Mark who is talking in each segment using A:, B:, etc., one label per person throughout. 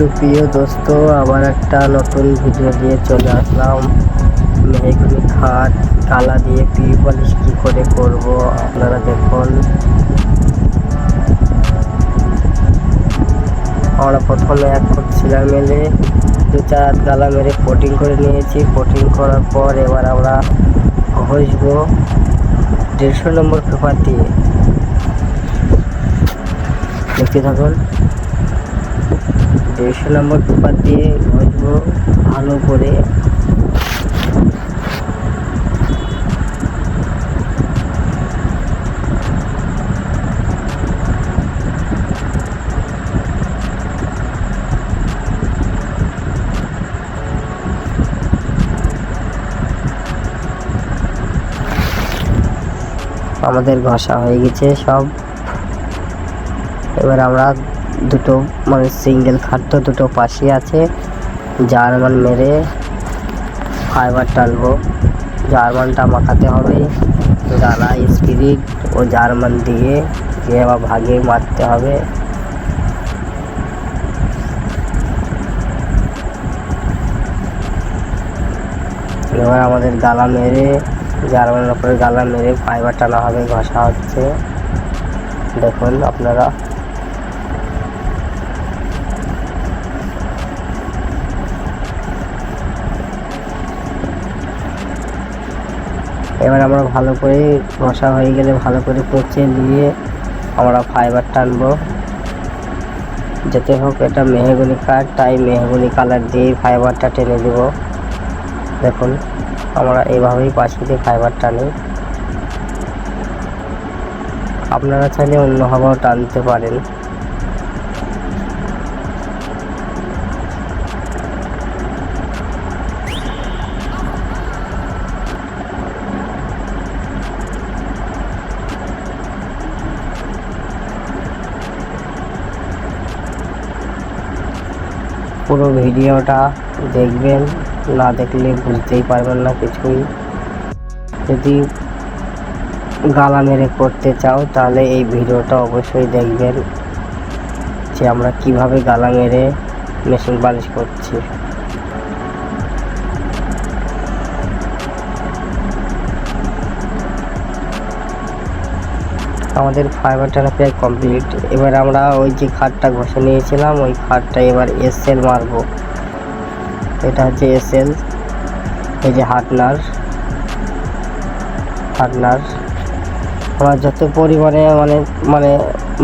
A: সুপ্রিয় দোস্ত, আবার একটা নতুন ভিডিও দিয়ে চলে আসলাম। মেহগুনি খাট কালা দিয়ে পি পলিশ কী করে করব আপনারা দেখুন। আমরা প্রথমে এক ফুট সিলার মেলে, দু চার গালা মেরে কোটিং করে নিয়েছি। কোটিং করার পর এবার আমরা ঘষবো দেড়শো নম্বর পেপার দিয়ে। দেখতে থাকুন। দেড়শো নম্বর পেপার দিয়ে ঘষবো ভালো করে। আমাদের ঘষা হয়ে গেছে সব। এবার আমরা দুটো মানে সিঙ্গেল তো দুটো পাশে আছে। জার্মান মেরে ফাইবার টানবো। জার্মানটা মাখাতে হবে। গালা স্পিরিট ও জার্মান দিয়ে দিয়ে আবার ভাগে মারতে হবে। এবার আমাদের গালা মেরে, জার্মানের উপরে গালা মেরে ফাইবার টানা হবে, ঘষা হচ্ছে। দেখুন আপনারা। এবার আমরা ভালো করে ঘষা হয়ে গেলে ভালো করে পচে নিয়ে আমরা ফাইবার টানবো। যেতে হোক, এটা মেহগুনি কাঠ, তাই মেহগুনি কালার দিয়ে ফাইবারটা টেনে দেব দেখুন, আমরা এইভাবেই পাশে দিয়ে ফাইবার টানি। আপনারা চাইলে অন্যভাবেও টানতে পারেন। পুরো ভিডিওটা দেখবেন, না দেখলে বুঝতেই পারবেন না কিছুই। যদি গালা মেরে করতে চাও, তাহলে এই ভিডিওটা অবশ্যই দেখবেন যে আমরা কীভাবে গালা মেরে মেশিন বালিশ করছি। আমাদের ফাইবার টানা প্রায় কমপ্লিট এবার আমরা ওই যে খাটটা ঘষে নিয়েছিলাম, ওই খাটটা এবার এসএল মারবো। এটা হচ্ছে এসএল এই যে হাটনার। হাটনার। আমার যত পরিমাণে মানে মানে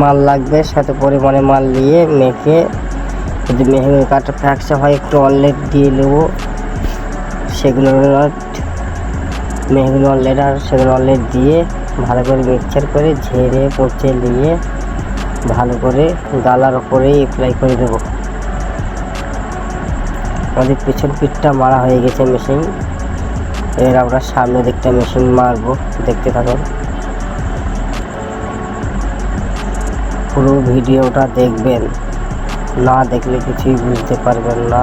A: মাল লাগবে, সেত পরিমাণে মাল নিয়ে মেখে, যদি মেহেঙ্গি কাঠটা ফ্র্যাকচার হয়, একটু অনলেট দিয়ে নেব। সেগুলো মেহগুলো অনলেট আর সেগুলো অনলেট দিয়ে ভালো করে মিক্সচার করে ঝেড়ে, পচে নিয়ে ভালো করে গালার ওপরে অ্যাপ্লাই করে দেবো আমাদের পিছন পিঠটা মারা হয়ে গেছে মেশিন এর আমরা সামনে দিকটা মেশিন মারবো, দেখতে থাকুন। পুরো ভিডিওটা দেখবেন। না দেখলে কিছুই বুঝতে পারবেন না।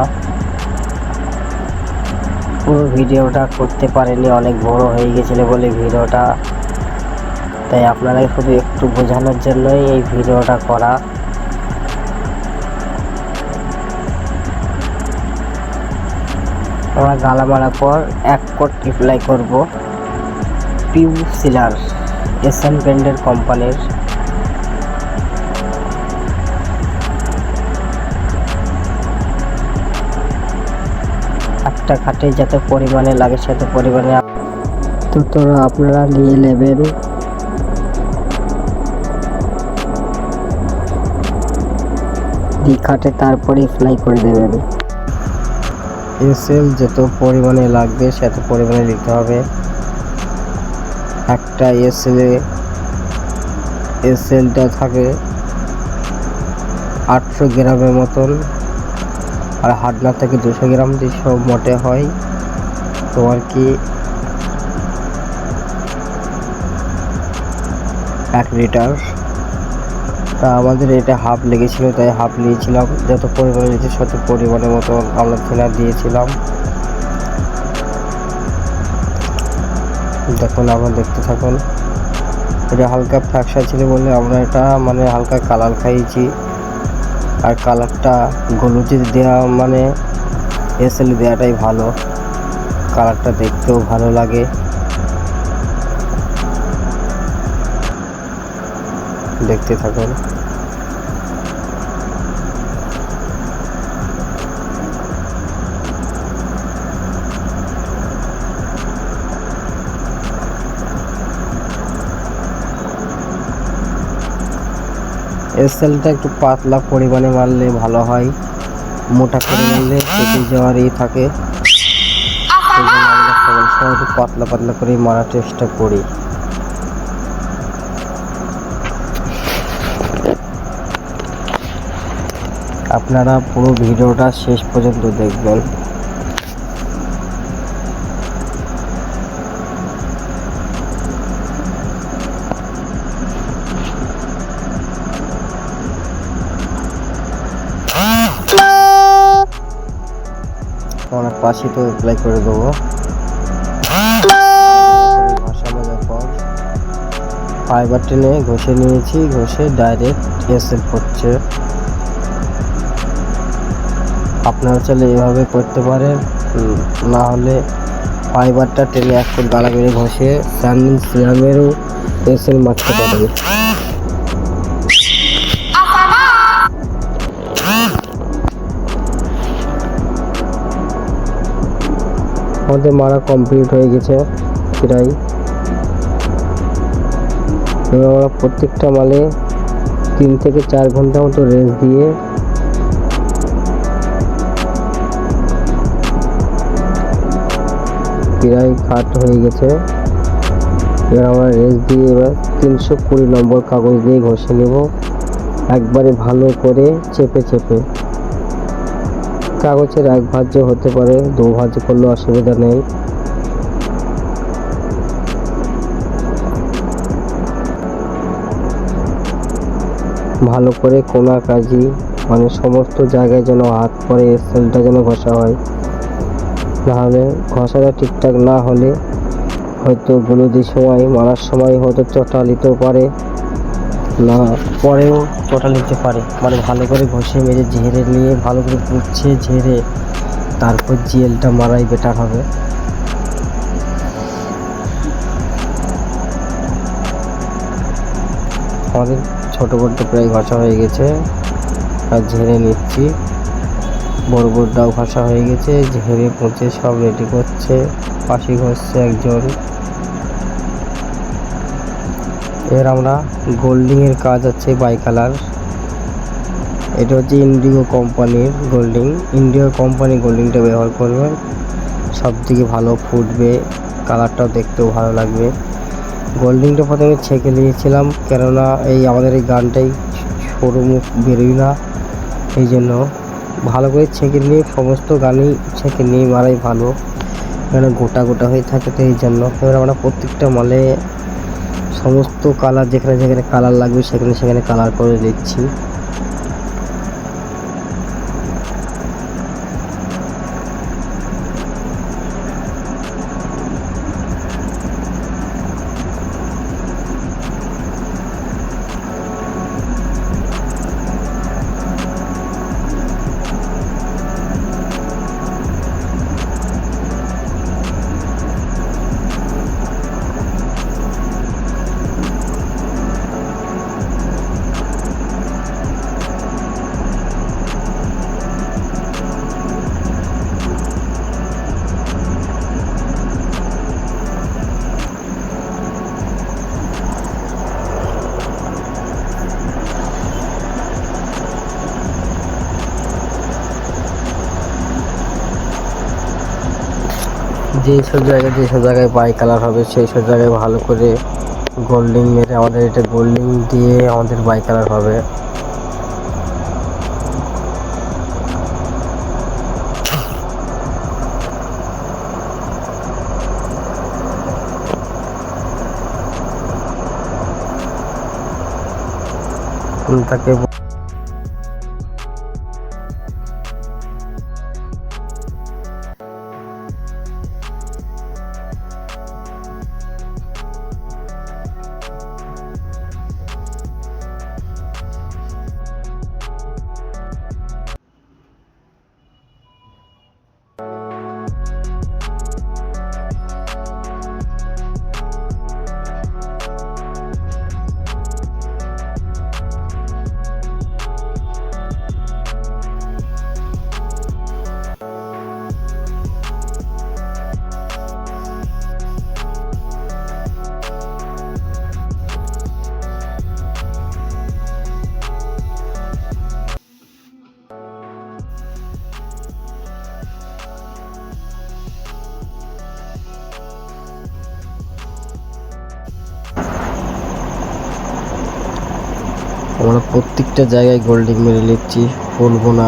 A: পুরো ভিডিওটা করতে পারেনি, অনেক বড় হয়ে গেছিল বলে ভিডিওটা। তাই আপনারা শুধু একটু বোঝানোর জন্যই এই ভিডিওটা করা। আমরা গালা মারার পর এক কোট অ্যাপ্লাই করব। পিউ সিলার এসএন ব্র্যান্ডের কোম্পানির একটা খাটে যত পরিমাণে লাগে সেত পরিমাণে তো তোরা আপনারা নিয়ে নেবেন খাটে তারপরে ফ্লাই করে দেবেন এসএল যত পরিমাণে লাগবে সেত পরিমাণে দিতে হবে। একটা এসএলে এসএলটা থাকে আটশো গ্রামের মতন। আর হাডনা থেকে দুশো গ্রাম দুশো মোটে হয়। তো আর কি এক লিটার? তা আমাদের এটা হাফ লেগেছিল, তাই হাফ নিয়েছিলাম। যত পরিমাণে নিয়েছি তত পরিমাণের মতো আমরা থিনার দিয়েছিলাম। দেখুন, আমরা দেখতে থাকুন। এটা হালকা ফ্যাকসা ছিল বলে আমরা এটা মানে হালকা কালার খাইয়েছি। আর কালারটা গলুচি দেওয়া মানে এসএল দেওয়াটাই ভালো। কালারটা দেখতেও ভালো লাগে। দেখতে থাকুন। এসএলটা একটু পাতলা পরিমাণে মারলে ভালো হয়। মোটা করে মারলে কেটে থাকে। আমরা সবাই সময় একটু পাতলা পাতলা করে মারার চেষ্টা করি। আপনারা পুরো ভিডিওটা শেষ পর্যন্ত দেখবেন। আমার পাশে তো অ্যাপ্লাই করে দেবো। ফাইবার টেনে ঘষে নিয়েছি, ঘষে ডাইরেক্ট এসএল করছে। আপনারা চাইলে এভাবে করতে পারেন। না হলে ফাইবারটা টেনে এক ফুট গালা মেরে ঘষে স্যান্ডিং সিরামেরও এসএল মারতে পারবে আমাদের মারা কমপ্লিট হয়ে গেছে প্রায়। এবার আমরা প্রত্যেকটা মালে তিন থেকে চার ঘণ্টা মতো রেস্ট দিয়ে প্রায় কাট হয়ে গেছে। এবার আমরা রেস্ট দিয়ে এবার তিনশো কুড়ি নম্বর কাগজ দিয়ে ঘষে নেব। একবারে ভালো করে চেপে চেপে। কাগজের এক ভাজ্য হতে পারে, দু ভাজ্য করলে অসুবিধা নেই। ভালো করে কোনা কাজি মানে সমস্ত জায়গায় যেন হাত পরে সেলটা যেন ঘষা হয়। নাহলে ঘষাটা ঠিকঠাক না হলে হয়তো গুলোদির সময়, মারার সময় হয়তো চটা নিতেও পারে। না, পরেও চটা নিতে পারে। মানে ভালো করে ঘষে মেরে ঝেড়ে নিয়ে, ভালো করে পুড়ছে ঝেড়ে তারপর জিএলটা মারাই বেটার হবে। আমাদের ছোটো বোর্ডটা প্রায় ঘষা হয়ে গেছে। আর ঝেড়ে নিচ্ছি। বড় বোর্ডটাও ঘষা হয়ে গেছে, ঝেড়ে পচে সব রেডি করছে, পাশে ঘষছে একজন। এর আমরা গোল্ডিংয়ের কাজ আছে বাই কালার এটা হচ্ছে ইন্ডিগো কোম্পানির গোল্ডিং ইন্ডিগো কোম্পানি গোল্ডিংটা ব্যবহার করবেন সব থেকে ভালো ফুটবে কালারটাও দেখতেও ভালো লাগবে। গোল্ডিংটা প্রথমে ছেঁকে নিয়েছিলাম, কেননা এই আমাদের এই গানটাই সরু মুখ বেরোয় না এই জন্য ভালো করে ছেঁকে নিয়ে, সমস্ত গানই ছেঁকে নিয়ে মারাই ভালো। কেন গোটা গোটা হয়ে থাকে তো এই জন্য। এবার আমরা প্রত্যেকটা মলে সমস্ত কালার যেখানে যেখানে কালার লাগবে সেখানে সেখানে কালার করে দিচ্ছি। যেই সব জায়গায় যেসব জায়গায় বাই কালার হবে সেই সব জায়গায় ভালো করে গোল্ডিং মেরে আমাদের এটা গোল্ডিং দিয়ে আমাদের বাই কালার হবে। তাকে প্রত্যেকটা জায়গায় গোল্ডিং মেরে নিচ্ছি ফুলবো না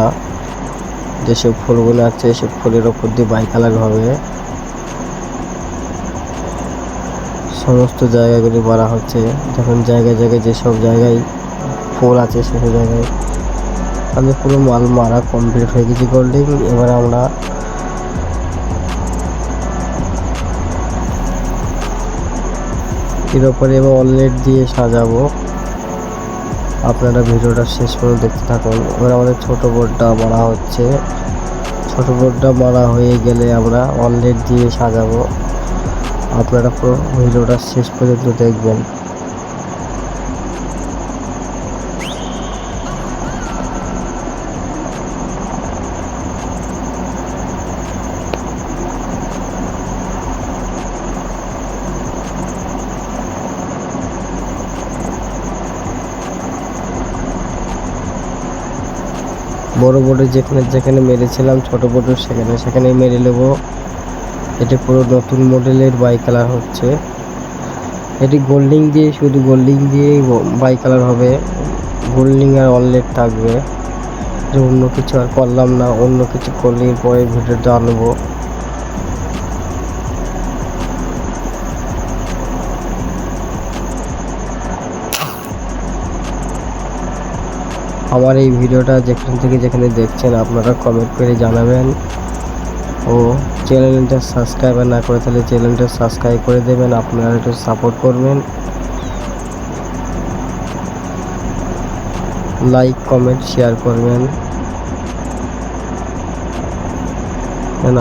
A: যেসব ফুলগুলো আছে সেসব ফুলের ওপর দিয়ে বাই কালার হবে। সমস্ত জায়গাগুলি মারা হচ্ছে। যখন জায়গায় জায়গায় যেসব জায়গায় ফুল আছে, সেসব জায়গায়। আমাদের পুরো মাল মারা কমপ্লিট হয়ে গেছে গোল্ডিং এবার আমরা এর ওপরে এবার অনলেট দিয়ে সাজাবো। আপনারা ভিডিওটা শেষ পর্যন্ত দেখতে থাকুন। এবার আমাদের ছোট বোর্ডটা মারা হচ্ছে। ছোট বোর্ডটা মারা হয়ে গেলে আমরা অনলেট দিয়ে সাজাবো। আপনারা পুরো ভিডিওটা শেষ পর্যন্ত দেখবেন। বড় বোর্ডে যেখানে যেখানে মেরেছিলাম, ছোট বোর্ডে সেখানে সেখানে মেরে নেব। এটি পুরো নতুন মডেলের বাই কালার হচ্ছে। এটি গোল্ডিং দিয়ে, শুধু গোল্ডিং দিয়েই বাই কালার হবে। গোল্ডিং আর অনলেট থাকবে। অন্য কিছু আর করলাম না। অন্য কিছু করলে পরে ভিডিওটা আনব। আমার এই ভিডিওটা যেখান থেকে যেখানে দেখছেন, আপনারা কমেন্ট করে জানাবেন। ও, চ্যানেলটা সাবস্ক্রাইব না করে তাহলে চ্যানেলটা সাবস্ক্রাইব করে দেবেন, আপনারা একটু সাপোর্ট করবেন। লাইক কমেন্ট শেয়ার করবেন।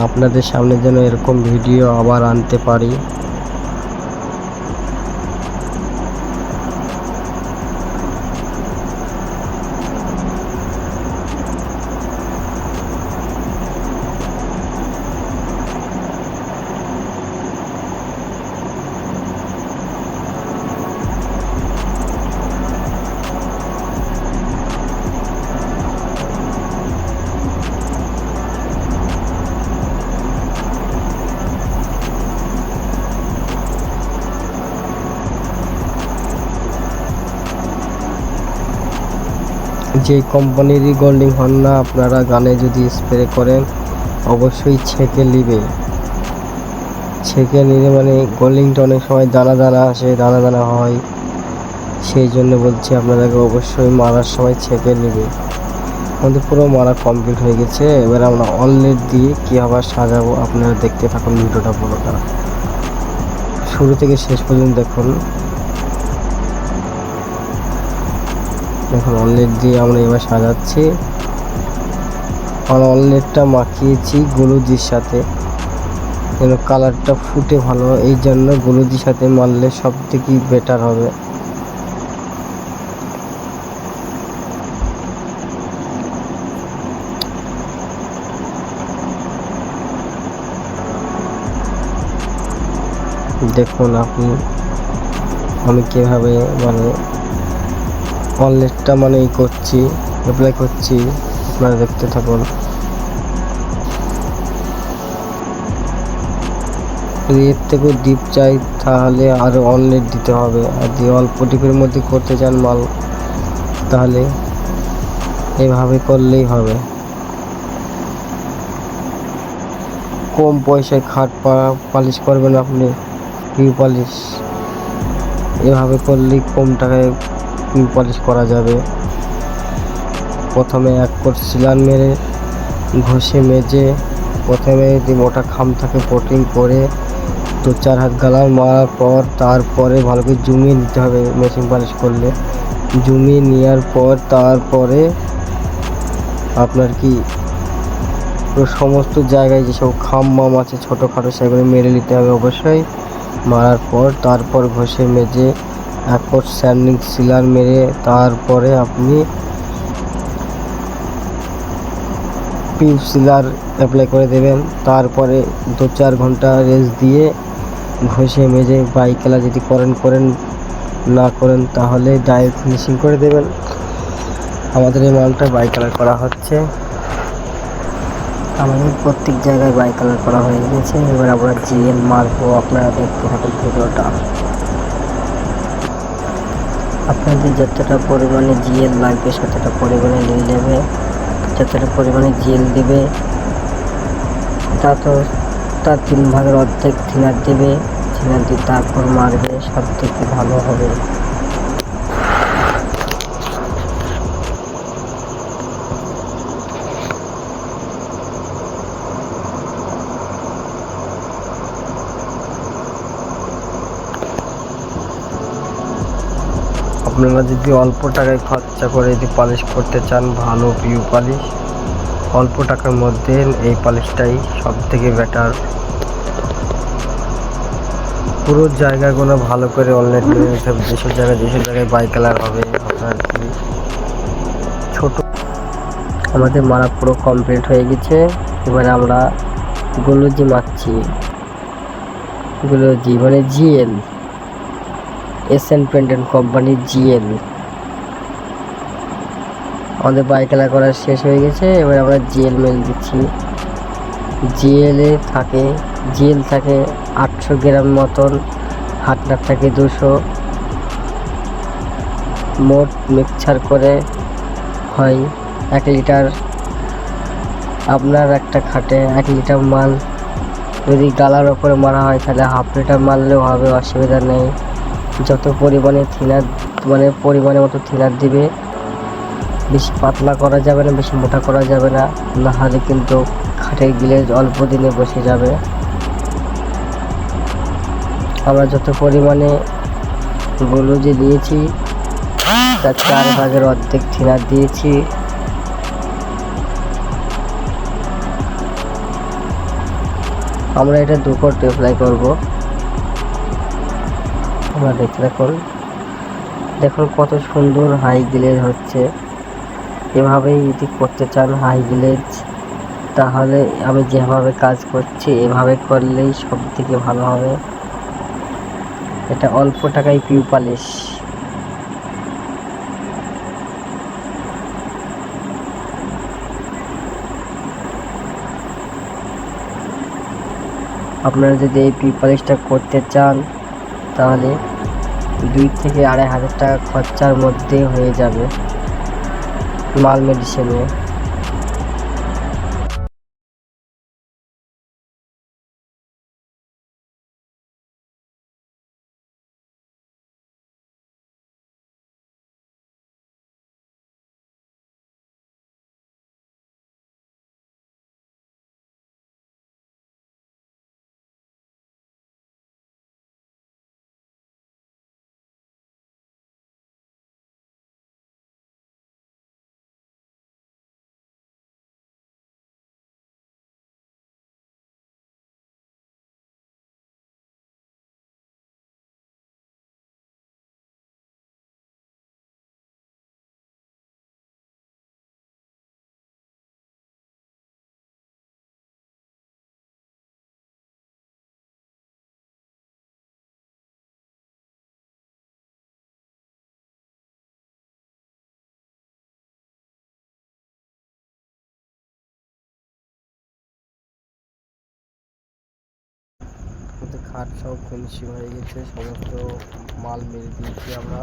A: আপনাদের সামনে যেন এরকম ভিডিও আবার আনতে পারি। যে কোম্পানিরই গোল্ডিং হন না, আপনারা গানে যদি স্প্রে করেন, অবশ্যই ছেঁকে নিবে। ছেঁকে নিলে মানে গোল্ডিংটা অনেক সময় দানা দানা আসে, দানা দানা হয়। সেই জন্য বলছি আপনাদেরকে অবশ্যই মারার সময় ছেঁকে নিবে। আমাদের পুরো মারা কমপ্লিট হয়ে গেছে। এবার আমরা অনলেট দিয়ে কী আবার সাজাবো আপনারা দেখতে থাকুন ভিডিওটা পুরোটা শুরু থেকে শেষ পর্যন্ত দেখুন। দেখুন অনলেট দিয়ে আমরা এবার সাজাচ্ছি। আমরা অনলেটটা মাখিয়েছি গলুজির সাথে। যেন কালারটা ফুটে ভালো, এই জন্য গলুজির সাথে মারলে সব থেকে বেটার হবে। দেখুন আপনি, আমি কীভাবে মানে অনলেটটা মানে ই করছি অ্যাপ্লাই করছি, আপনারা দেখতে থাকুন। যদি এর থেকেও ডিপ চাই, তাহলে আরও অনলেট দিতে হবে। আর যদি অল্প ডিপের মধ্যে করতে চান মাল, তাহলে এভাবে করলেই হবে। কম পয়সায় খাট পা- পালিশ করবেন আপনি পিউ পালিশ। এভাবে করলেই কম টাকায় পালিশ করা যাবে। প্রথমে এক কোট সিলান মেরে, ঘষে, মেজে, প্রথমে যদি মোটা খাম থাকে পোটিং করে, দু চার হাত গালার মারার পর তারপরে ভালো করে জমিয়ে নিতে হবে মেশিন পালিশ করলে। জমিয়ে নেওয়ার পর তারপরে আপনার কি সমস্ত জায়গায় যেসব খাম মাম আছে ছোটোখাটো সেগুলো মেরে নিতে হবে অবশ্যই। মারার পর তারপর ঘষে মেজে এক স্যান্ডিং সিলার মেরে তারপরে আপনি পিউ সিলার অ্যাপ্লাই করে দেবেন। তারপরে দু চার ঘণ্টা রেস্ট দিয়ে ঘষে মেজে বাইকেলা যদি করেন করেন, না করেন তাহলে ডাইরেক্ট ফিনিশিং করে দেবেন। আমাদের এই মালটা বাই কালার করা হচ্ছে। আমাদের প্রত্যেক জায়গায় বাই কালার করা হয়ে গেছে এবার আমরা জিএল মারবো আপনারা দেখতে থাকুন ভিডিওটা। আপনাদের যতটা পরিমাণে জিএল লাগবে, ততটা পরিমাণে নিয়ে নেবে, যতটা পরিমাণে জিএল দেবে, তা তো তার তিন ভাগের অর্ধেক থিনার দেবে। থিনার দিয়ে তারপর মারবে সব থেকে ভালো হবে। আপনারা যদি অল্প টাকায় খরচা করে যদি পালিশ করতে চান, ভালো পিউ পালিশ। অল্প টাকার মধ্যে এই পালিশটাই সব থেকে বেটার পুরো জায়গাগুলো ভালো করে অনলাইন যেসব জায়গায় যেসব জায়গায় বাই কালার হবে, আপনার ছোট। আমাদের মারা পুরো কমপ্লিট হয়ে গেছে। এবারে আমরা গুলোজি মারছি। গুলোজি মানে জিএল। এসএন পেন্টেন কোম্পানির জিএল আমাদের বাইকেলা করা শেষ হয়ে গেছে, এবার আমরা জিএল মেল দিচ্ছি। জিএলে থাকে জিএল থাকে আটশো গ্রাম মতন, হাটনার থাকে দুশো। মোট মিক্সচার করে হয় এক লিটার। আপনার একটা খাটে এক লিটার মাল। যদি গালার ওপরে মারা হয়, তাহলে হাফ লিটার মারলেও হবে, অসুবিধা নেই। যত পরিমাণে থিনার মানে পরিমাণে মতো থিনার দিবে, বেশি পাতলা করা যাবে না, বেশি মোটা করা যাবে না নাহলে কিন্তু খাটের গিলেজ অল্প দিনে বসে যাবে। আমরা যত পরিমাণে গুলো যে দিয়েছি, তার চার ভাগের অর্ধেক থিনার দিয়েছি। আমরা এটা দু কোট অ্যাপ্লাই করব। আমরা দেখতে দেখুন দেখুন কত সুন্দর হাই গ্লেজ হচ্ছে। এভাবেই যদি করতে চান হাই গ্লেজ তাহলে আমি যেভাবে কাজ করছি, এভাবে করলেই সব থেকে ভালো হবে। এটা অল্প টাকায় পিউ পালিশ আপনারা যদি এই পিউ পালিশটা করতে চান তাহলে দুই থেকে আড়াই হাজার টাকা খরচার মধ্যে হয়ে যাবে মাল মেডিসিনে খাট সব ফিনিশিং হয়ে গেছে, সমস্ত মাল মেরে দিয়েছি আমরা।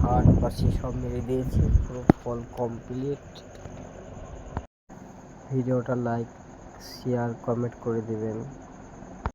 A: খাট পাশি সব মেরে দিয়েছি, পুরো ফল কমপ্লিট ভিডিওটা লাইক শেয়ার কমেন্ট করে দেবেন।